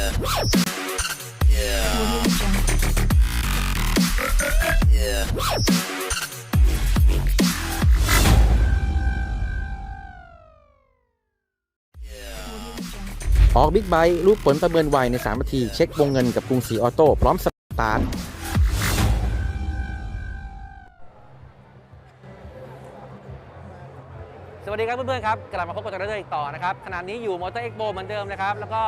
Yeah. Yeah. Yeah. ออกบิ๊กไบค์รู้ผลประเมินไวใน 3 นาที เช็ควงเงินกับกรุงศรีออโต้พร้อมสตาร์ทสวัสดีครับเพื่อนๆครับ กลับมาพบกันเรื่อยๆอีกต่อนะครับ ขณะนี้อยู่มอเตอร์เอ็กโปเหมือนเดิมนะครับ แล้วก็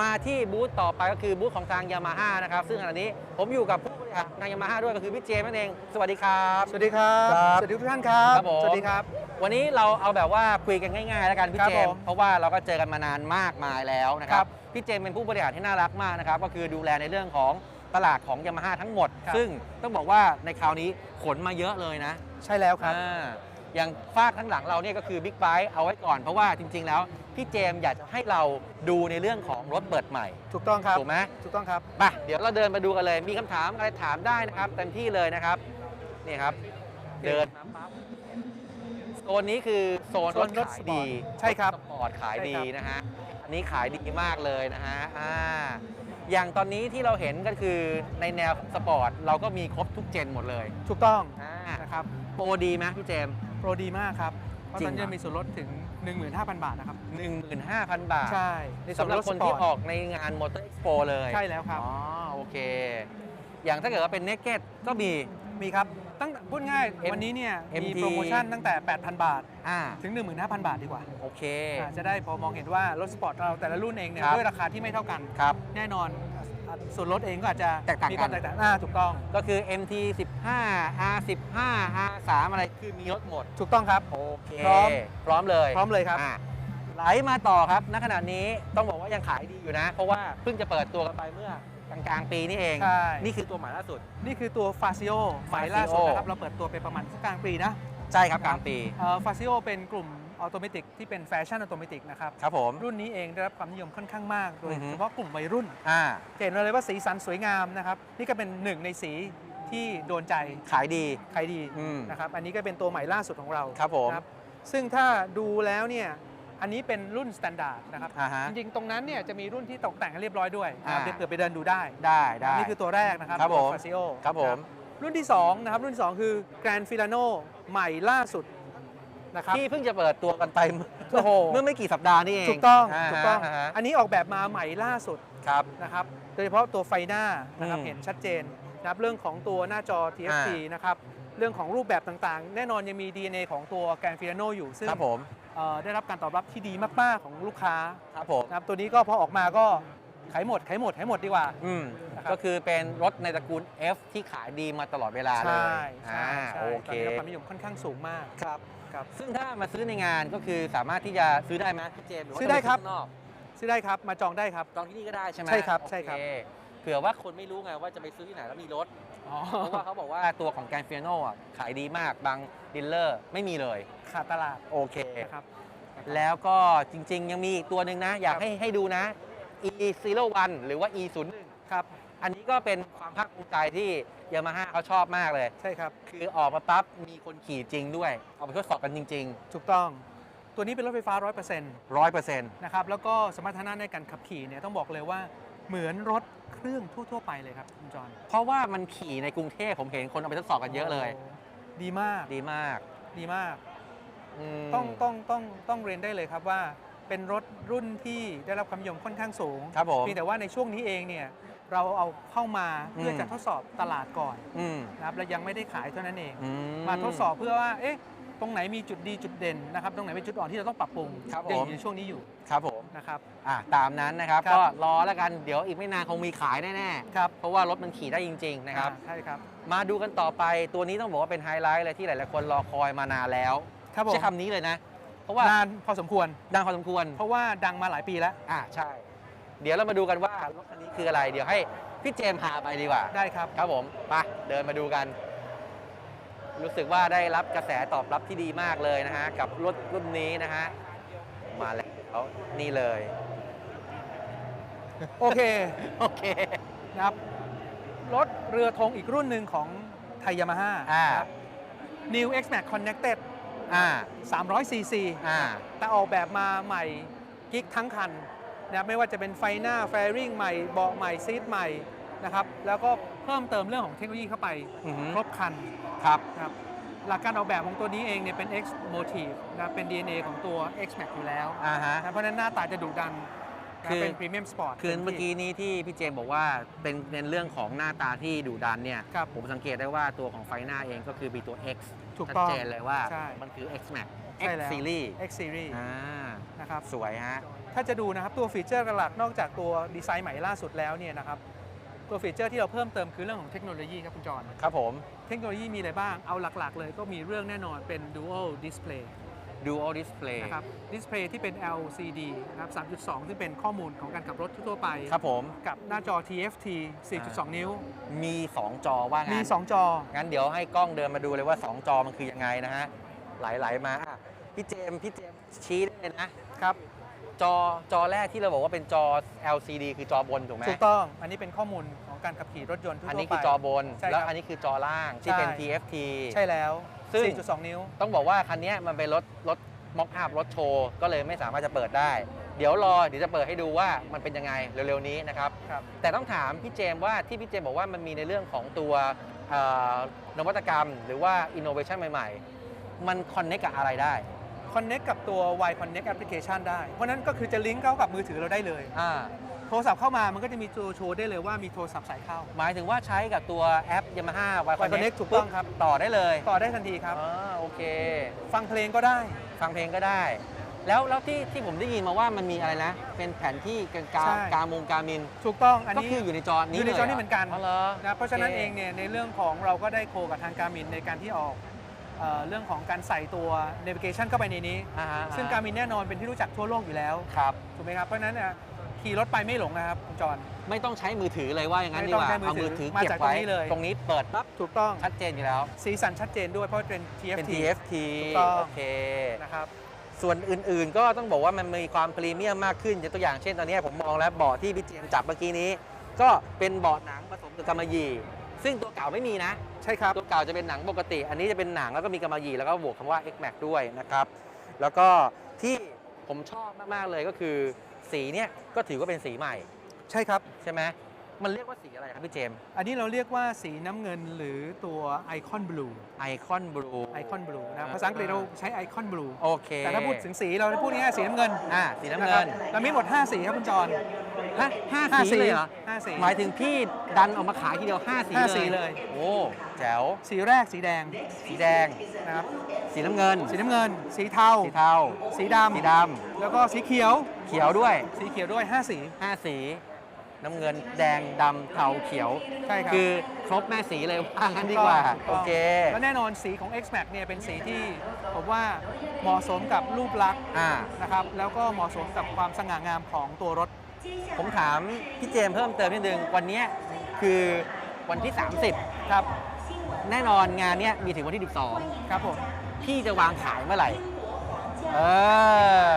มาที่บูธต่อไปก็คือบูธของทางยามาฮ่านะครับ ซึ่งขณะนี้ผมอยู่กับผู้บริหารทางยามาฮ่าด้วยก็คือพี่เจมส์นั่นเอง สวัสดีครับ สวัสดีครับครับสวัสดีทุกท่านครับ ครับผม สวัสดีครับ วันนี้เราเอาแบบว่าคุยกันง่ายๆแล้วกันพี่ครับเจมส์ผมเพราะว่าเราก็เจอกันมานานมากมายแล้วนะคครัรับบพี่เจมส์เป็นผู้บริหารที่น่ารักมากนะครับก็คือดูแลในเรื่องของตลาดของยามาฮ่าทั้งหมด ครับ ซึ่งต้องบอกว่าในคราวนี้ขนมาเยอะเลยนะใช่แล้วครับ อ่า อย่างฟากข้างหลังเราเนี่ยก็คือบิ๊กไบ e เอาไว้ก่อนเพราะว่าจริง ๆ แล้ว พี่เจมส์อยากจะให้เราดูในเรื่องของรถเปิดใหม่ ถูกต้องครับถูกไหมถูกต้องครับไปเดี๋ยวเราเดินมาดูกันเลย มีคำถามอะไรถามได้นะครับเต็มที่เลยนะครับนี่ครับ เดินมาปั๊บโซนนี้คือโซนรถโซนรถขายสปอดีร์ตใช่ครับถสปอร์ตขายใช่ดีครับนะฮะอันนี้ขายดีมากเลยนะฮะอ่าอย่างตอนนี้ที่เราเห็นก็คือในแนวสปอร์ตเราก็มีครบทุกเจนหมดเลย ถูกต้องอ่านะครับโปรดีไหมพี่เจมส์ โปรดีมากครับ เพราะจริตงอนนี้เหรอมีส่วนลดถึง 15,000 บาทนะครับ 15,000 บาท ใช่ในส่วสำนหรับลดคนสปที่ร์ตออกในงานมอเตอร์เอ็กซ์โปเลยใช่แล้วครับ อ๋อโอเค อย่างถ้าเกิดว่าเป็นเน k เก็ตก็มี มีครับ ตั้งพูดง่าย M- วันนี้เนี่ย มี MT โปรโมชั่นตั้งแต่ 8,000 บาท อ่าถึง 15,000 บาทดีกว่าโอเค อ่าจะได้พอมองเห็นว่ารถสปอร์ตเราแต่ละรุ่นเองเนี่ยครับ ด้วยราคาที่ไม่เท่ากัน ครับ แน่นอนอ่าส่วนลดเองก็อาจจะแตกต่างกัน มีความแตกต่างอ่าถูกต้อง ก็คือ MT 15 R 15 R 3 อะไรคือมีรถหมด ถูกต้องครับ โอเค พร้อม พร้อมเลยพร้อมเลยครับอะไหลมาต่อครับ ณ ขณะนี้ต้องบอกว่ายังขายดีอยู่นะ เพราะว่าเพิ่งจะเปิดตัวกันไปเมื่อกลางๆ ปีนี่เอง ใช่ นี่คือตัวใหม่ล่าสุด นี่คือตัวฟาซิโอไฟล์ล่าสุดนะครับ เราเปิดตัวไปประมาณสักกลางปีนะใช่ครับกลางปี ฟาซิโอเป็นกลุ่มออโตเมติกที่เป็นแฟชั่นออโตเมติกนะครับ ครับผม รุ่นนี้เองได้รับความนิยมค่อนข้างมาก โดยอือฮึ เฉพาะกลุ่มวัยรุ่นอ่า จะเห็นเลยว่าสีสันสวยงามนะครับ นี่ก็เป็นหนึ่งในสี ที่โดนใจขายดีใครดีอืม นะครับ อันนี้ก็เป็นตัวใหม่ล่าสุดของเราครับผม นะซึ่งถ้าดูแล้วเนี่ยอันนี้เป็นรุ่นสแตนดาร์ดนะครับ อ่าฮะ จริงๆ ตรงนั้นเนี่ยจะมีรุ่นที่ตกแต่งให้เรียบร้อยด้วยนะครับอ่า เดี๋ยวเกิดไปเดินดูได้ ได้ได้ นี่คือตัวแรกนะครับครับผมฟาซิโอครับผม รุ่นที่2นะครับรุ่นที่ 2 คือ Grand Filano ใหม่ล่าสุดนะครับที่เพิ่งจะเปิดตัวกันไปเมื่อโอ้โหเมื่อไม่กี่สัปดาห์นี่เองถูกต้องาฮะถูกต้องาฮะอันนี้ออกแบบมาใหม่ล่าสุดครับ นะครับ โดยเฉพาะตัวไฟหน้านะครับอืม เห็นชัดเจน นะครับเรื่องของตัวหน้าจอ TFT นะครับเรื่องของรูปแบบต่างๆ แน่นอนยังมี DNA ของตัว Grand Filano อยู่ซึ่งครับผมเอ่อได้รับการตอบรับที่ดีมากๆของลูกค้าครับผมนะครับตัวนี้ก็พอออกมาก็ขายหมดขายหมดขายหมดดีกว่าอืมนะครับก็คือเป็นรถในตระกูล F ที่ขายดีมาตลอดเวลาเลยใช่ใช่อ่าใช่โอตเคอนนี้ได้รับความนิยมค่อนข้างสูงมากครับครับซึ่งถ้ามาซื้อในงานก็คือสามารถที่จะซื้อได้ไหมพี่เจมส์หรือว่าซื้อได้ครับต้งปข้างนอกซื้อได้ครับมาจองได้ครับจองที่นี่ก็ได้ใช่ไหมใช่ครับโอเใช่ครับเผื่อว่าคนไม่รู้ไงว่าจะไปซื้อที่ไหนแล้วมีรถเพราะว่าเขาบอกว่าตัวของแกนเฟียโน่ขายดีมากบางดีลเลอร์ไม่มีเลย ขาดตลาดโอเค นะครับ แล้วก็จริง ๆ ยังมีอีกตัวหนึ่งนะ อยากครับ ให้ให้ดูนะ e 0 1 หรือว่า e 0 1 ครับ อันนี้ก็เป็นความภาคภูมิใจที่ยามาฮ่าเขาชอบมากเลย ใช่ครับ คือออกมาปั๊บมีคนขี่จริงด้วย เอาไปทดสอบกันจริง ถูกต้อง ตัวนี้เป็นรถไฟฟ้า 100%ๆร้อยเปอร์เซ็นต์นะครับ แล้วก็สมรรถนะในการขับขี่เนี่ยต้องบอกเลยว่า เหมือนรถเครื่องทั่ว ๆ ไปเลยครับคุณจอห์นเพราะว่ามันขี่ในกรุงเทพผมเห็นคนเอาไปทดสอบกันเยอะเลย โดีมากดีมากดีมาก มต้องต้องต้องต้องเรียนได้เลยครับว่า เป็นรถรุ่นที่ได้รับความนิยมค่อนข้างสูงครับผม เพียงแต่ว่าในช่วงนี้เองเนี่ยเราเอาเข้ามาเพื่ออม จะทดสอบตลาดก่อนอืมนะครับและยังไม่ได้ขายเท่านั้นเอง อืมาทดสอบเพื่อว่าเอ๊ะ ตรงไหนมีจุดดีจุดเด่นนะครับตรงไหนเป็นจุดอ่อนที่เราต้องปรับปรุงครับยังผอมยู่ในช่วงนี้อยู่ครับผมนะครับ อะตามนั้นนะครับ ครับ ก็รอแล้วกันเดี๋ยวอีกไม่นานคงมีขายแน่ครับๆ เพราะว่ารถมันขี่ได้จริง ๆ นะครับ อ่าใช่ครับมาดูกันต่อไปตัวนี้ต้องบอกว่าเป็นไฮไลท์เลยที่หลายๆคนรอคอยมานานแล้วครับผมใช้คำนี้เลยนะ เพราะว่านานพอสมควร ดังพอสมควร เพราะว่าดังมาหลายปีแล้วอ่าใช่ เดี๋ยวเรามาดูกันว่ารถคันนี้คืออะไร เดี๋ยวให้พี่เจมส์พาไปดีกว่า ได้ครับ ครับผมไปเดินมาดูกัน รู้สึกว่าได้รับกระแสตอบรับที่ดีมากเลยนะฮะ กับรถรุ่นนี้นะฮะ มาแล้วนี่เลย โอเคโอเคนะครับรถเรือธงอีกรุ่นหนึ่งของไทยยามาฮ่า อ่า New X Max Connected อ่า 300 cc อ่า แต่ออกแบบมาใหม่กิ๊กทั้งคันนะครับไม่ว่าจะเป็นไฟหน้าแฟริงใหม่เบาะใหม่ซีทใหม่นะครับแล้วก็เพิ่มเติมเรื่องของเทคโนโลยีเข้าไป อือหือ ครบครัน ครับนะครับหลักการออกแบบของตัวนี้เองเนี่ยเป็น X Motive นะเป็น DNA ของตัว X Max อยู่แล้วอ่าฮะนะเพราะฉะนั้นหน้าตาจะดุดันนะคือ เป็นพรีเมียมสปอร์ต คือเมื่อกี้นี้ที่พี่เจมส์บอกว่าเป็นเป็นเรื่องของหน้าตาที่ดุดันเนี่ย ครับผมสังเกตได้ว่าตัวของไฟหน้าเองก็คือมีตัว X ถูกชัดต้องเจนเลยว่าใช่ มันคือ X Max ใช่ X แล้ว Series X Series อ่านะครับ สวยฮะ ถ้าจะดูนะครับ ตัวฟีเจอร์หลักๆนอกจากตัวดีไซน์ใหม่ล่าสุดแล้วเนี่ยนะครับ ตัวฟีเจอร์ที่เราเพิ่มเติมคือเรื่องของเทคโนโลยีครับคุณจอห์นครับผม เทคโนโลยีมีอะไรบ้าง เอาหลักๆ เลยก็มีเรื่องแน่นอนเป็น Dual Display Dual Display นะครับดิสเพลย์ที่เป็น LCD นะครับ 3.2 ซึ่งเป็นข้อมูลของการขับรถทั่วๆไป ครับผม กับหน้าจอ TFT 4.2 นิ้ว มี 2 จอว่างั้น มี 2 จอ งั้นเดี๋ยวให้กล้องเดินมาดูเลยว่า 2 จอมันคือยังไงนะฮะ ไหลๆมาอะพี่เจมส์พี่เจมส์ชี้ได้เลยนะครับ จอจอแรกที่เราบอกว่าเป็นจอ LCD คือจอบนถูกไหมถูกต้อง อันนี้เป็นข้อมูลของการขับขี่รถยนต์ทั่วๆอันนี้ไปคือจอบนใช่ครับแล้วอันนี้คือจอล่างที่เป็นใช่ TFT ใช่แล้วซึ่ง4.2 นิ้ว ต้องบอกว่าคันเนี้ยมันเป็นรถรถม็อกอัพรถโชว์ ก็เลยไม่สามารถจะเปิดได้ เดี๋ยวรอเดี๋ยวจะเปิดให้ดูว่ามันเป็นยังไงเร็วๆนี้นะครับครับแต่ต้องถามพี่เจมส์ว่าที่พี่เจมส์บอกว่ามันมีในเรื่องของตัวเอ่อนวัตกรรม หรือว่าอินโนเวชันใหม่ ๆ มันคอนเนคกับอะไรได้ Connect กับตัว Y Connect Application ได้ เพราะนั้นก็คือจะลิงก์เข้ากับมือถือเราได้เลย อ่า โทรศัพท์เข้ามามันก็จะมีตัวโชว์ได้เลยว่ามีโทรศัพท์สายเข้า หมายถึงว่าใช้กับตัวแอป Yamaha Y Y Connect ถูกต้องครับ ต่อได้เลยต่อได้ทันทีครับ อ่าโอเค ฟังเพลงก็ได้ ฟังเพลงก็ได้ แล้วแล้วที่ที่ผมได้ยินมาว่ามันมีอะไรนะ เป็นแผนที่กาใช่ กามงกามิน ถูกต้องอันก็นี้ คืออยู่ในจอนี้อยู่ในจอนี้ลยเหมือนกันอ๋อเหรอนะเพราะฉะนั้นโคเองเนี่ยในเรื่องของเราก็ได้โคกับทางการมินในการที่ออก เอ่อเรื่องของการใส่ตัว navigation เข้าไปในนี้ อ่าฮะซึ่งการมินแน่นอนเป็นที่รู้จักทั่วโลกอยู่แล้ว ครับ ถูกไหมครับ เพราะฉะนั้นเนี่ยขี่รถไปไม่หลงนะครับคุณจอน ไม่ต้องใช้มือถือเลยว่าอย่างนั้นไม่ดีต้กองว่าใช้มือเอาถือมือถือมาเก็บจากตรงไว้นี้เลย ตรงนี้เปิดปั๊บถูกต้อง ชัดเจนอยู่แล้ว สีสันชัดเจนด้วยเพราะเป็น เป็น TFT TFT ถูกต้อง โอเค นะครับ ส่วนอื่นๆก็ต้องบอกว่ามันมีความพรีเมียมมากขึ้นยกตัวอย่างเช่นตอนนี้ผมมองแล้วเบาะที่พี่เจมส์จับเมื่อกี้นี้ ก็เป็นเบาะหนังผสมกับกำมะหยี่ ซึ่งตัวเก่าไม่มีนะ ใช่ครับ ตัวเก่าจะเป็นหนังปกติ อันนี้จะเป็นหนังแล้วก็มีกำมะหยี่แล้วก็บวกคำว่า X Max ด้วยนะครับ แล้วก็ที่ผมชอบมาก ๆ เลยก็คือสีเนี่ยก็ถือว่าเป็นสีใหม่ ใช่ครับ ใช่ไหม มันเรียกว่าสีอะไรครับพี่เจมส์อันนี้เราเรียกว่าสีน้ำเงินหรือตัวไอคอนบลูไอคอนบลูไอคอนบลูนะภาษาอังกฤษเราใช้ไอคอนบลูโอเคแต่ถ้าพูดถึงสีเราจะพูดง่ายๆสีน้ำเงินอ่าสีน้ำะคเงิรับนเรามีหมด 5 สีครับคุณจรฮะห้าห้าสีเลยเหรอห้าสี หมายถึงพี่ดันออกมาขายทีเดียว5สีห้าเลยสีเลย โอ้แจ๋วสีแรกสีแดงสีแดง นะครับสีน้ำเงิน สีน้ำเงิน สีเทา สีเทาสีดำ สีดแล้วก็สีเขียวำเขียวด้วย สีเขียวด้วย 5 สี5สี น้ำเงินแดงดำเทาเขียว ใช่ครับ คือครบแม่สีเลยว่างั้นดีกว่า ถูโอต้องเค แล้วแน่นอนสีของ X Max เนี่ยเป็นสีที่ผมว่าเหมาะสมกับรูปลักษณ์อ่า นะครับ แล้วก็เหมาะสมกับความสง่างามของตัวรถ ผมถามพี่เจมส์เพิ่มเติมนิดนึง วันเนี้ยคือวันที่ 30 ครับ แน่นอนงานเนี้ยมีถึงวันที่ ครับผม 12 พี่จะวางขายเมื่อไหร่ เออ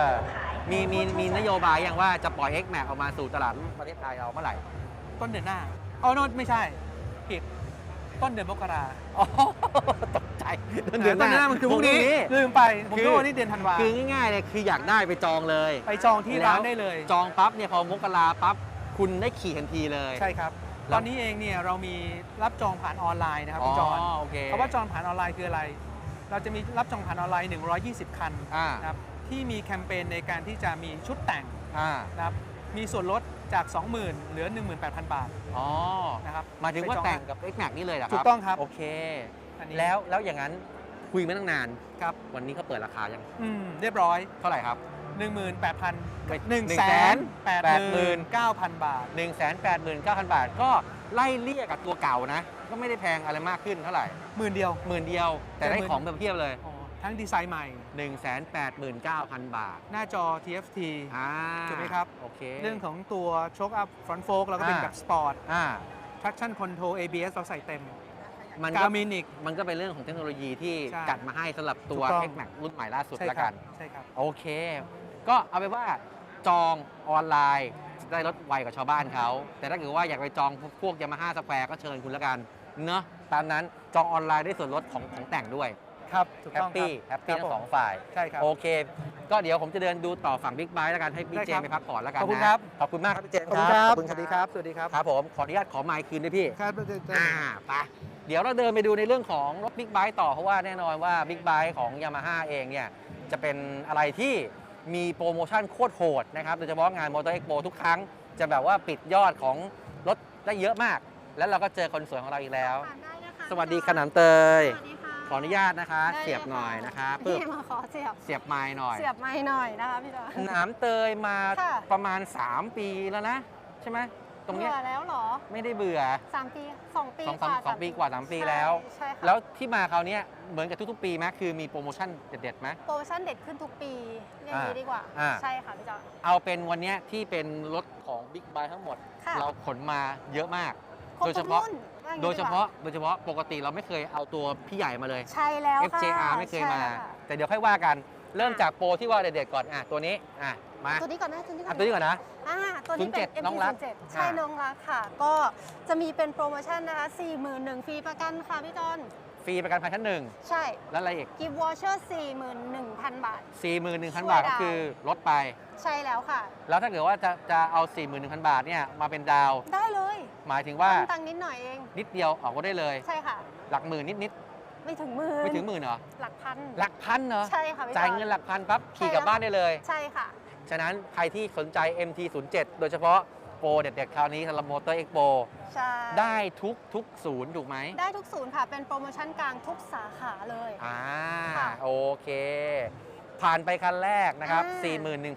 มีมีมีนโยบายอย่างว่าจะปล่อย X Max ออกมาสู่ตลาดประเทศไทยเราเมื่อไหร่ ต้นเดือนหน้าอ๋อโนนไม่ใช่ผิดต้นเดือนมกราอ๋อตกใจต้นเดือนหน้ามันคือพรุ่งนี้ ลืมไป ผมคือนึกว่านี่เดือนธันวาคือง่ายๆเลยคืออยากได้ไปจองเลย ไปจองที่ร้านได้เลย จองปั๊บเนี่ยพอมกราปั๊บคุณได้ขี่ทันทีเลยใช่ครับแล้วตอนนี้เองเนี่ยเรามีรับจองผ่านออนไลน์นะครับคุณจอนโอเคคำว่าจองผ่านออนไลน์คืออะไร เราจะมีรับจองผ่านออนไลน์ 120 คันอ่านะครับ ที่มีแคมเปญในการที่จะมีชุดแต่งอ่านะครับมีส่วนลดจาก 20,000 เหลือ 18,000 บาทอ๋อนะครับหมายถึงว่าไปจอแต่งกับ X Max นี่เลยเหรอครับถูกต้องครับโอเค อันนี้แล้วแล้วอย่างนั้นคุยมาตั้งนาน ครับ วันนี้เขาเปิดราคายังอืมเรียบร้อยเท่าไหร่ครับ 18,000หนึ่ง1แสน8 9 0 0 0 บาท 1 8 9 0 0 0 บาท ก็ไล่เลี่ยกับตัวเก่านะ ก็ไม่ได้แพงอะไรมากขึ้นเท่าไหร่หมื่นเดียวหมื่นเดียว แต่ได้แต่หมื่นของแบบเพียบเลยอ๋อทั้งดีไซน์ใหม่ 1 8 9 0 0 0 บาท หน้าจอ TFT อ่าถูกไหมครับ โอเค เรื่องของตัวโชคอัพฟรอนต์โฟกเราก็เป็นอ่าแบบสปอร์ตอ่า traction control ABS เราใส่เต็ม มันกาก็มินอีกมันก็เป็นเรื่องของเทคโนโลยีที่ใช่จัดมาให้สำหรับตัวถูกต้อง X Max รุ่นใหม่ล่าสุดใช่แล้วครักับนใช่ครับ โอเค ก็เอาไปนว่าจองออนไลน์จะได้ลดไวกว่าชาวบ้านเขา แต่ถ้าเกิดว่าอยากไปจองพวกยามาฮ่าสแควร์ก็เชิญคุณแล้วกัน เนอะตามนั้นจองออนไลน์ได้ส่วนลดของของแต่งด้วย ครับถูกแฮต้ปองครัปี้บแฮปปี้ครับทั้งสองผมฝ่ายใช่ครับโอเค ก็เดี๋ยวผมจะเดินดูต่อฝั่งบิ๊กไบค์แล้วกันให้พี่ได้เจครัมบไปพักผ่อนแล้วกันขอบคุณนะครับ ขอบคุณมากครับพี่เจมขอบคุณครับขอสวัสดีครับ สวัสดีครับครับผมขออนุญาตขอไมค์คืนด้วยพี่ ครับอ่าไปเดี๋ยวเราเดินไปดูในเรื่องของรถบิ๊กไบค์ต่อ เพราะว่าแน่นอนว่าบิ๊กไบค์ของ Yamaha เองเนี่ย จะเป็นอะไรที่มีโปรโมชั่นโคตรโหดนะครับ โดยเฉพาะงาน Motor Expo ทุกครั้ง จะแบบว่าปิดยอดของรถได้เยอะมาก แล้วเราก็เจอคนสวยของเราอีกแล้วผ่านได้นะคะสวัสดีขนำเตย สวัสดีค่ะ ขออนุญาตนะคะ ได้ลเสียบหน่อยนะคะปึ๊บพี่มาขอเสียบ เสียบไม้หน่อย เสียบไม้หน่อยนะคะพี่จอน หนามเตยมาค่ะ ประมาณ 3 ปีแล้วนะ ใช่ไหมตรงเนี้ยเบื่อแล้วเหรอไม่ได้เบื่อ สามปีสองปีสองกว่าสองปีกว่าสามปีแล้วใช่ค่ะแล้วที่มาคราวเนี้ยเหมือนกับทุกๆปีไหมคือมีโปรโมชั่นเด็ดๆไหม โปรโมชั่นเด็ดขึ้นทุกปีเรียกอย่างนี้อ่าดีกว่า อ่า ใช่ค่ะพี่จอน เอาเป็นวันเนี้ยที่เป็นรถของ Big b y ทั้งหมด ค่ะ เราขนมาเยอะมาก ครบโดยเฉทุกพาะ รุ่นว่อย่งนี้โดยเฉกว่พาะ โดยเฉพาะปกติเราไม่เคยเอาตัวพี่ใหญ่มาเลย ใช่แล้วค่ะ FJR ไม่เคยมา ใช่ค่ะแต่เดี๋ยวค่อยว่ากัน เริ่มจากโปรที่ว่าเด็ดๆก่อน อะ ตัวนี้ อะ มาตัวนี้ก่อนนะตัวนี้ก่อะอนตัวนี้ก่อนนะ อ่าตัวนี้เป็น 07 น้องรัก MT07 ใช่อ่าน้องรักค่ะ ก็จะมีเป็นโปรโมชั่นนะคะ41,000ฟรีประกันค่ะพี่จอน ฟรีประกันภัยชั้นหนึ่งใช่แล้วอะไรอีกกิฟต์วอเชอร์41,000 บาท 41,000 บาทก็คือลดไป ใช่แล้วค่ะ แล้วถ้าเกิดว่าจะจะเอา 41,000 บาทเนี่ยมาเป็นดาวน์ได้เลย หมายถึงว่าเพิ่มตังค์นิดหน่อยเอง นิดเดียวออกก็ได้เลยใช่ค่ะ หลักหมื่นนิดไม่ถึงหมื่ๆนไม่ถึงหมื่นเหรอหลักพันหลักพันเหรอใช่ค่ะพี่จ่ายจอเงินหลักพันปั๊บขี่ใช่กลับแล้วบ้านได้เลย ใช่ค่ะ ฉะนั้นใครที่สนใจ MT07 โดยเฉพาะ โปรเด็ดๆคราวนี้สำหรับมอเตอร์เอ็กโปใช่ได้ทุกทุกศูนย์ถูกไหมได้ทุกศูนย์ค่ะ เป็นโปรโมชั่นกลางทุกสาขาเลยอ่าค่ะ โอเค ผ่านไปคันแรกนะครับ อ่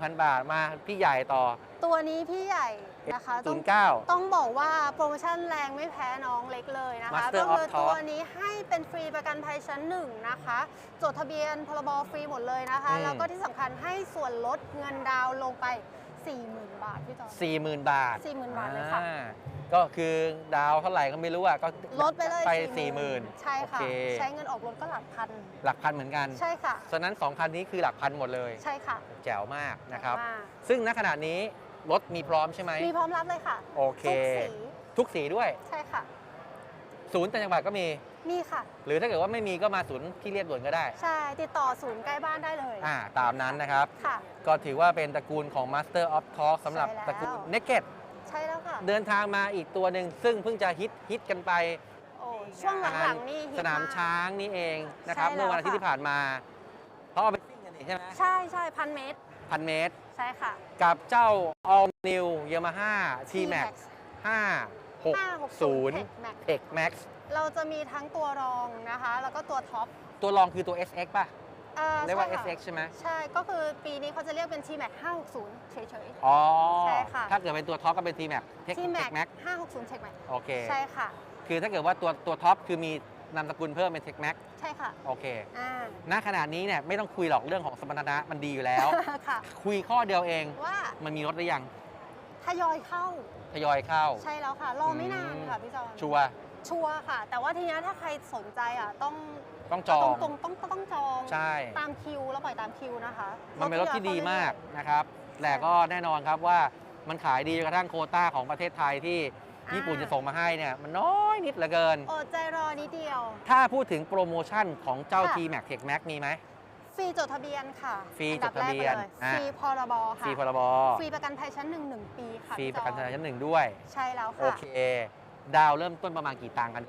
า 41,000 บาทมาพี่ใหญ่ต่อ ตัวนี้พี่ใหญ่นะคะต้อง09 ต้องบอกว่าโปรโมชั่นแรงไม่แพ้น้องเล็กเลยนะคะ Master ก็ of คือ Talk ตัวนี้ให้เป็นฟรีประกันภัยชั้นหนึ่งนะคะ จดทะเบียนพรบฟรีหมดเลยนะคะ อืม แล้วก็ที่สำคัญให้ส่วนลดเงินดาวน์ลงไป 40,000 บาทพี่จอ40,000บาท40,000บาทเลยค่ะ อ่าก็คือดาวเท่าไหร่ก็ไม่รู้อะก็ลดไปเลยไป40,000 40,000ใช่ค่ะ โอเคใช้เงินออกรถก็หลักพัน หลักพันเหมือนกันใช่ค่ะ ฉะนั้น2คันนี้คือหลักพันหมดเลยใช่ค่ะแจ๋วมากนะครับ มากซึ่งณขณะนี้รถมีพร้อมใช่ไหมมีพร้อมรับเลยค่ะโอเค ทุกสีทุกสีด้วย ใช่ค่ะ ศูนย์ต่างจังหวัดก็มี มีค่ะ หรือถ้าเกิดว่าไม่มีก็มาศูนย์ที่เรียบด่วนก็ได้ ใช่ติดต่อศูนย์ใกล้บ้านได้เลยอ่าตามนั้นนะครับ ค่ะ ก็ถือว่าเป็นตระกูลของ Master of Talk สำหรับใช่แล้ว ตระกูล Naked ใช่แล้วค่ะ เดินทางมาอีกตัวหนึ่งซึ่งเพิ่งจะฮิตฮิตกันไปโอ้ช่วงหลังๆนี่ฮิตสนามกช้างนี่เองนะครับ ใช่แล้ว เมื่อวันอาทิตย์ค่ะที่ผ่านมาเขาเอาไปซิ่งกันนี่ใช่ไหมใช่ใช่พันเมตร พันเมตร ใช่ค่ะ กับเจ้า All New Yamaha T-Max 560 560 Max X Max เราจะมีทั้งตัวรองนะคะ แล้วก็ตัวท็อป ตัวรองคือตัว SX ป่ะอ่เรียกว่าใช่ค่ะ SX ใช่ไหมใช่ ก็คือปีนี้เขาจะเรียกเป็น T-Max 560 เฉยอ๋อ ใช่ค่ะ ถ้าเกิดเป็นตัวท็อปก็เป็น T-Max ๆ Tech T-Max Max 560 Tech Max โอเค ใช่ค่ะ คือถ้าเกิดว่าตัวตัวท็อปคือมีนามสกุลเพิ่มเป็น Tech Max ใช่ค่ะ โอเคอ่าณขนาดนี้เนี่ยไม่ต้องคุยหรอกเรื่องของสมรรถนะมันดีอยู่แล้วค่ะคุยข้อเดียวเองว่ามันมีรถหรือยัง ทยอยเข้า ทยอยเข้า ใช่แล้วค่ะ รอไม่นานค่ะพี่จอนชัวร์ชัวร์ค่ะ แต่ว่าทีเนี้ยถ้าใครสนใจอะต้องต้องจองตรงๆต้องต้องต้องจองใช่ ตามคิวแล้วปล่อยตามคิวนะคะ มันเป็นรถที่ดีมากเรื่อยนะครับแต่ก็แน่นอนครับว่ามันขายดีจนกระทั่งโควต้าของประเทศไทยที่อ่าญี่ปุ่นจะส่งมาให้เนี่ยมันน้อยนิดเหลือเกินๆอดใจรอนิดเดียว ถ้าพูดถึงโปรโมชั่นของเจ้าค่ะ T-Max Tech Max มีไหม ฟรีจดทะเบียนค่ะฟรีอันดัจดทะเบียนแรกไปลอะ ฟรีพรบค่ะฟรีพรบฟรีประกันภัยชั้นหนึ่งหนึ่งปีค่ะฟรีพี่ประกันจภัอยชั้นหนึ่งด้วย ใช่แล้วโอค่ะ เค ดาวเริ่มต้นประมาณกี่ตังค์กัน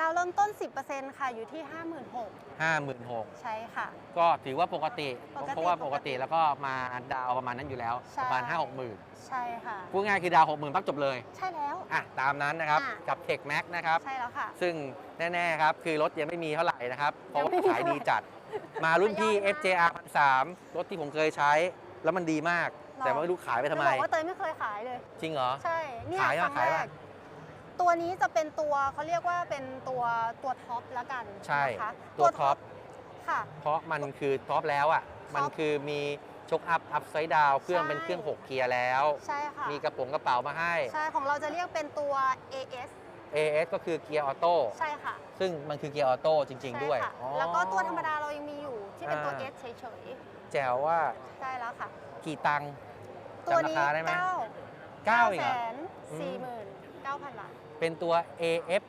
ดาวเริ่มต้น 10%ค่ะ อยู่ที่ 56,000 56,000 ใช่ค่ะ ก็ถือว่าปกติ ปกติเพราะว่าปกปกติติแล้วก็มาดาวประมาณนั้นอยู่แล้ว ใช่ ประมาณ 5 6หมื่นใช่ค่ะพูดง่ายคือดาว 6 0,000ปั๊บจบเลย ใช่แล้ว อะ ตามนั้นนะครับ อะ กับ Tech Max นะครับ ใช่แล้วค่ะ ซึ่งแน่ ๆ ครับ คือรถยังไม่มีเท่าไหร่นะครับ เพราะยังว่าไม่มีขายดีจัด มารุ่นพี่ทยอยมา FJR 1003รถที่ผมเคยใช้ แล้วมันดีมากหรอแต่ว่าไม่รู้ขายไปทำไมจะบอกว่าเตยไม่เคยขายเลย จริงเหรอ ใช่เนี่ยขายคอะรั้งขายแรป่ะ กตัวนี้จะเป็นตัวเขาเรียกว่าเป็นตัวตัวท็อปแล้วกันใช่นะคะตัวท็อป ค่ะ เพราะมันคือท็อปแล้วอะ มันคือมีชกอัพอัพไซด์ดาวเครื่องใช่เป็นเครื่อง 6 เกียร์แล้ว ใช่ค่ะมีกระป๋องกระเป๋ามาให้ ใช่ของเราจะเรียกเป็นตัว AS AS ก็คือเกียร์ออโต้ใช่ค่ะซึ่งมันคือเกียร์ออโต้จริงใช่ๆด้วยค่ะอ๋อแล้วก็ตัวธรรมดาเรายังมีอยู่ที่เป็นตัวอ่า S เฉยแจ๋วว่าๆใช่แล้วค่ะ กี่ตังค์ ตัวจำรานี้คาได้ไหม9เก้าอีกแสเหรอนอืมสี่หมื่นเก้าพันบาท เป็นตัว AF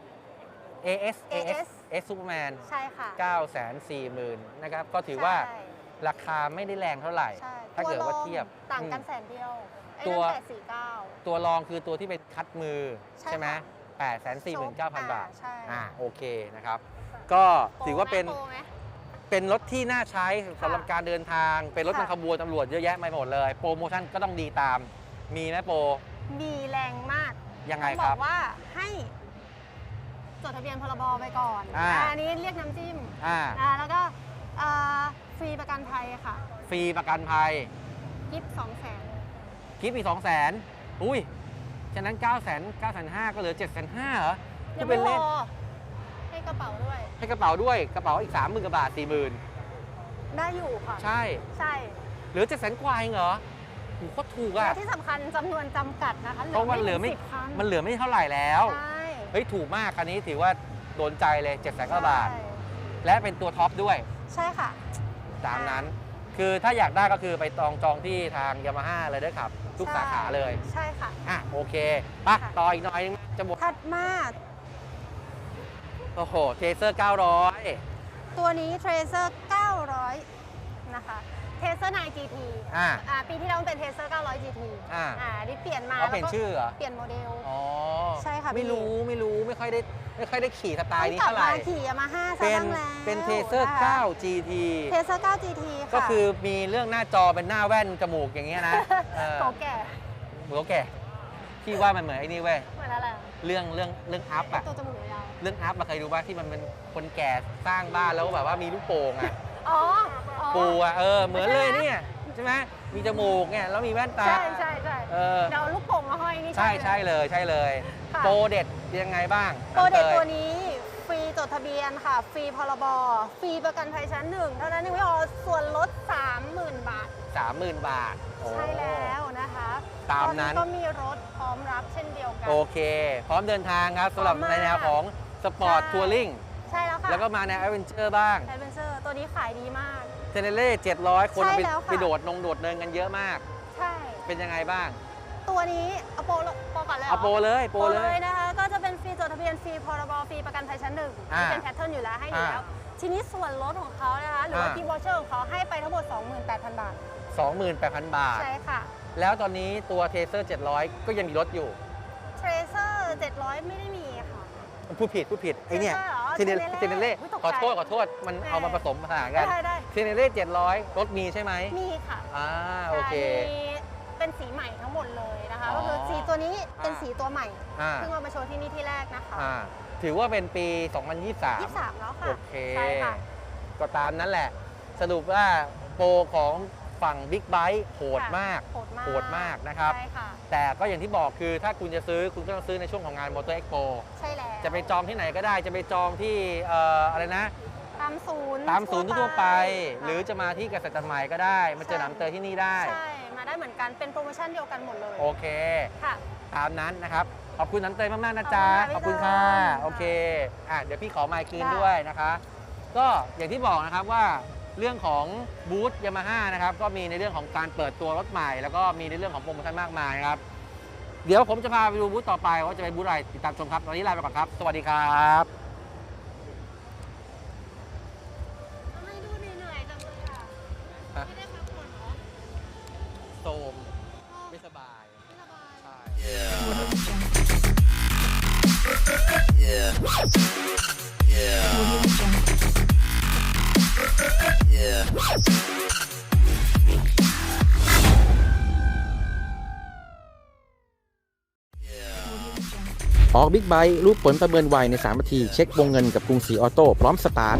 AS AS AS S Superman ใช่ค่ะ9 4 0 0 0 0นะครับ ก็ถือว่าใช่ราคาไม่ได้แรงเท่าไหร่ ใช่ถ้าเกิดว่าลองเทียบต่างกันอืม แสนเดียวไอ้ตันั่วนแปดสี่เก้า ตัวรองคือตัวที่เป็นคัดมือใช่ใช่ไหมค่ะ 8 4 9 0 0 0 บาทใช่ อ่าโอเคนะครับ ก็ถือว่าเป็นโปรไหม เป็นรถที่น่าใช้สำหรับค่ะการเดินทาง เป็นรถค่ะ นำขบวนตำรวจเยอะแยะไปหมดเลย โปรโมชั่นก็ต้องดีตาม มีไหมโปรมีแรงมากยังไงต้องคบรัอบ กว่าให้จดทะเบียนพรบไปก่อนอ่าอันนี้เรียกน้ำจิ้มอ่าอ่าแล้วก็อ่าฟรีประกันภัยค่ะฟรีประกันภัยกิฟสองแสนคลิปอีก2 0 0 0 0 0อุ้ย ฉะนั้น 9 0 0 0 0 9 5 0 0 ก็เหลือ 7 5 0 0 0เหรอยัพูดงเป็ไม่นพเล่นอให้กระเป๋าด้วย ให้กระเป๋าด้วยกระเป๋าอีก 30,000กว่าบาท 40,000 ได้อยู่ค่ะ ใช่ ใช่เหลือ 7 0 0 0 0กว่าเองเหรอโหโคตรถูกและอะที่สำคัญจำนวนจำกัดนะคะเพราะว่าเหลือไม่ สิบคันมันเหลือไม่เท่าไหร่แล้ว ใช่เฮ้ย ถูกมากคันนี้ถือว่าโดนใจเลย 7 0 0 0 0กว่าบาท ใช่และเป็นตัวท็อปด้วย ใช่ค่ะ ตามนั้น คือถ้าอยากได้ก็คือไปตองจองที่ทางยามาฮ่าเลยด้วยครับ ทุกสาขาเลยใช่ค่ะ อะโอเคไปะค่ะ ต่ออีกหน่อยนึงจะหมดถัดมาโอ้โหเทเซอร์ 900 ตัวนี้ Tracer 900 นะคะ Tracer 9 GT อ่าอ่าปีที่แล้วมันเป็น Tracer 900 GT อ่า อ่านี่เปลี่ยนมาเขาเปลี่ยนแล้วก็ชื่อเหรอ เปลี่ยนโมเดล อ๋อใช่ค่ะไม่พี่รู้ไม่รู้ไม่ค่อยได้ ไม่ค่อยได้ขี่สไตล์นี้กลัเท่าไหร่มาขี่ยามาฮ่าซะเป็นบ้างแล้วเป็นเทเซอร์ 9 GT เทเซอร์ 9 GT ค่ะก็คือมีเรื่องหน้าจอเป็นหน้าแว่นจมูกอย่างเงี้ยนะเออโตแก่เหมือนแก่พี่ว่ามันเหมือนไอ้นี่เว้ยเหมือนอะไรเรื่องเรื่องเรื่องอัพอะตัวจมูกยาวเรื่องอัพมาเคยดูป่ะที่มันเป็นคนแก่สร้างบ้านแล้วแบบว่ามีลูกโป่งอะอ๋ออ๋อปูอะเออเหมือนเลยใช่ไหมเนี่ยใช่ไหม มีจมูกเนี่ยแล้วมีแว่นตาใช่ใช่ใช่เออเดี๋ยวเอาลูกโป่งมาห้อยนี่ใช่ไหมใช่เลยใช่เลยค่ะโปรเด็ดยังไงบ้างโปรเด็ดน้องตัวยนี้ฟรีจดทะเบียนค่ะ ฟรีพรบฟรีประกันภัยชั้นหนึ่งเท่านั้นยังไม่พอส่วนลด 30,000 บาทสามหมื่นบาทโอ้ใช่แล้วนะคะตามนั้นตอก็มีรถพร้อมรับเช่นเดียวกัน โอเค พร้อมเดินทางครับสำหรับพร้อมมากในแนวของสปอร์ตใช่ทัวริงใช่แล้วค่ะ แล้วก็มาแนวแอดเวนเจอร์บ้างแอดเวนเจอร์ตัวนี้ขายดีมาก เทเนเล่700คนเอาไปใช่แล้วค่ะ ไปโดดนงโดดเนินกันเยอะมาก ใช่ เป็นยังไงบ้าง ตัวนี้เอาโปรโปรก่อนเลยหรเอาโปรเลยโปรโปรเลเลย ยนะคะ ก็จะเป็นฟรีจดทะเบียนฟรีพรบฟรีประกันภัยชั้นหนึ่งอ่าที่เป็นแพทเทิร์นอยู่แล้วให้อยู่แล้ว ทีนี้ส่วนลดของเขานะคะ หรือว่าอ่ากิฟต์วอเชอร์ของเขาให้ไปทั้งหมด 28,000 บาท 28,000 บาท ใช่ค่ะแล้วตอนนี้ตัวเทเซอร์700 ก็ยังมีรถอยู่ Tracer 700 ไม่ได้มีค่ะ พูดผิด พูดผิดไอเนี่ย Tracer เหรอเทเน Tenere เทเนเล่อุ๊ยตกใจขอโทษ ขอโทษ มันแหม เอามาผสมผสานกัน ได้ได้ เทเนเล่700 รถมีใช่ไหมมีค่ะอ่าโอเค ใช่มีเป็นสีใหม่ทั้งหมดเลยนะคะ อ๋อก็คือสีตัวนี้เป็นอ่าสีตัวใหม่อ่า เพิ่งเอามาโชว์ที่นี่ที่แรกนะคะอ่าถือว่าเป็นปี 2023 23แล้วค่ะ โอเค ใช่ค่ะ ก็ตามนั้นแหละ สรุปว่าโปรของฝั่งบิ๊กไบ e โหดค่ะมาก โหดมากโหดมากนะครับ ใช่ค่ะ แต่ก็อย่างที่บอกคือถ้าคุณจะซื้อคุณก็ต้องซื้อในช่วงของงาน Motor Expo ใช่แล้วจะไปจองที่ไหนก็ได้จะไปจองที่เอ่ออะไรนะ ตามศูนย์ตามศูนย์ทั่วไปค่ะหรือจะมาที่เกษตรใหม่ก็ได้ มาเจอใช่หนำเตยที่นี่ได้ ใช่ มาได้เหมือนกันเป็นโปรโมชั่นเดียวกันหมดเลยโอเคค่ะตามนั้นนะครับ ขอบคุณน้ำเตยมากๆนะจ๊ะขขออบบคุคุณณค่ะค่ะ โอเคอะเดี๋ยวพี่ขอไมค์คืนได้ด้วยนะคะ ก็อย่างที่บอกนะครับว่าเรื่องของบูธยามาฮ่านะครับก็มีในเรื่องของการเปิดตัวรถใหม่ แล้วก็มีในเรื่องของโปรโมชั่นมากมายนะครับ เดี๋ยวผมจะพาไปดูบูธต่อไปว่าจะเป็นบูธอะไรติดตามชมครับตอนนี้ลาไปก่อนครับ สวัสดีครับ ออกบิ๊กไบค์รูปผลประเมินไวใน 3 นาที เช็ควงเงินกับกรุงศรีออโต้พร้อมสตาร์ท